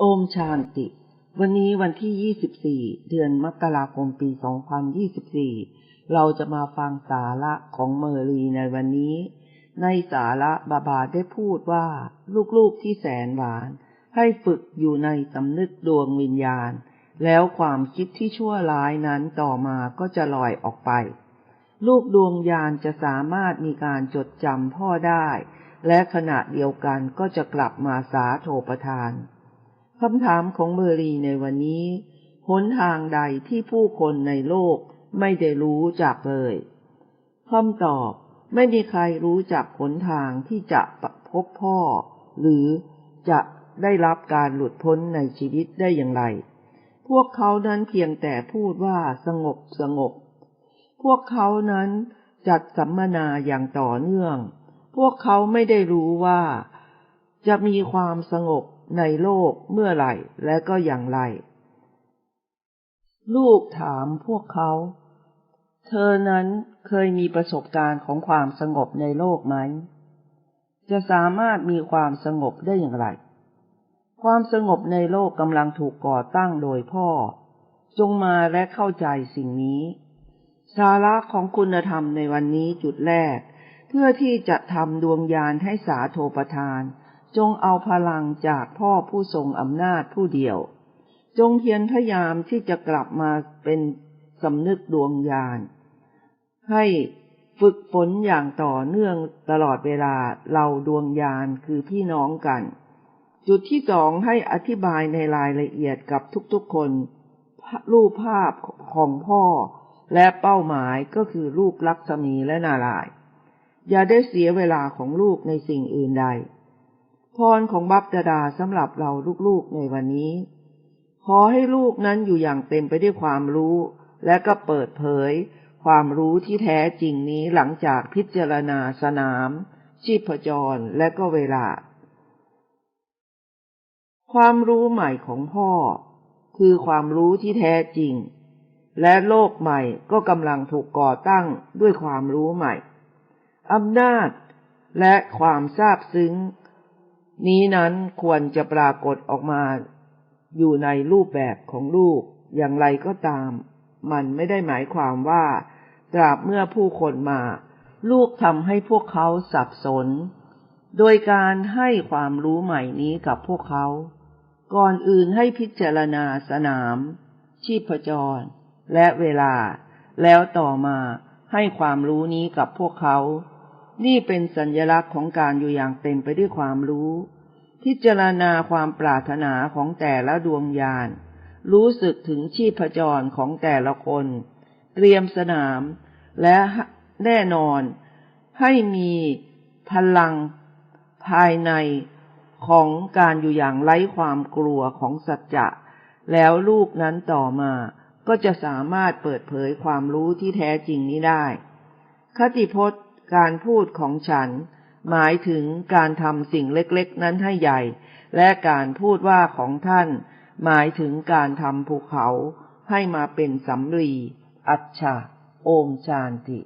โอมชานติ วันนี้วันที่ 24 เดือนมกราคมปี 2024 เราจะมาฟังสาระของเมอรีในวันนี้ ในสาระบาบาได้พูดว่า ลูกๆที่แสนหวาน ให้ฝึกอยู่ในสำนึกดวงวิญญาณ แล้วความคิดที่ชั่วร้ายนั้นต่อมาก็จะลอยออกไป ลูกดวงยานจะสามารถมีการจดจำพ่อได้ และขณะเดียวกันก็จะกลับมาสาโทประทาน คำถามของเมอรีในวันนี้ หนทางใดที่ผู้คนในโลกไม่ได้รู้จักเลยคำตอบไม่มีใครรู้จักหนทางที่จะพบพ่อ หรือจะได้รับการหลุดพ้นในชีวิตได้อย่างไร พวกเขานั้นเพียงแต่พูดว่าสงบสงบ พวกเขานั้นจัดสัมมนาอย่างต่อเนื่อง พวกเขาไม่ได้รู้ว่า จะมีความสงบ ในโลกเมื่อไหร่และก็อย่างไร ลูกถามพวกเขา เธอนั้นเคยมีประสบการณ์ของความสงบในโลกไหม จะสามารถมีความสงบได้อย่างไร ความสงบในโลกกำลังถูกก่อตั้งโดยพ่อ จงมาและเข้าใจสิ่งนี้ สาระของคุณธรรมในวันนี้จุดแรก เพื่อที่จะทำดวงยานให้สาโทประทาน จงเอาพลังจากพ่อผู้ทรงอำนาจผู้เดียว จงเพียรพยายามที่จะกลับมาเป็นสำนึกดวงญาณ ให้ฝึกฝนอย่างต่อเนื่องตลอดเวลาเราดวงญาณคือพี่น้องกัน จุดที่สองให้อธิบายในรายละเอียดกับทุกๆคน รูปภาพของพ่อและเป้าหมายก็คือรูปลักษมีและนาราย อย่าได้เสียเวลาของลูกในสิ่งอื่นใด พรของบัพดาดาสำหรับเราลูกๆในวันนี้ ขอให้ลูกนั้นอยู่อย่างเต็มไปด้วยความรู้ และก็เปิดเผย ความรู้ที่แท้จริงนี้หลังจากพิจารณาสนาม ชีพจรและก็เวลา ความรู้ใหม่ของพ่อ คือความรู้ที่แท้จริง และโลกใหม่ก็กำลังถูกก่อตั้งด้วยความรู้ใหม่อำนาจและความซาบซึ้ง นี้นั้นควรจะปรากฏออกมา อยู่ในรูปแบบของลูกอย่างไรก็ตาม มันไม่ได้หมายความว่า ตราบเมื่อผู้คนมา ลูกทำให้พวกเขาสับสน โดยการให้ความรู้ใหม่นี้กับพวกเขา ก่อนอื่นให้พิจารณาสนาม ชีพจร และเวลา แล้วต่อมาให้ความรู้นี้กับพวกเขา นี่เป็นสัญลักษณ์ของการอยู่อย่างเต็มไปด้วยความรู้ พิจารณาความปรารถนาของแต่ละดวงญาณ รู้สึกถึงชีพจรของแต่ละคน เตรียมสนาม และแน่นอน ให้มีพลังภายในของการอยู่อย่างไร้ความกลัวของสัจจะ แล้วลูกนั้นต่อมาก็จะสามารถเปิดเผยความรู้ที่แท้จริงนี้ได้ คติพจน์ การพูดของฉัน หมายถึงการทำสิ่งเล็กๆ นั้นให้ใหญ่ และการพูดว่าของท่าน หมายถึงการทำภูเขาให้มาเป็นสำลี อัจฉะโอมชานติ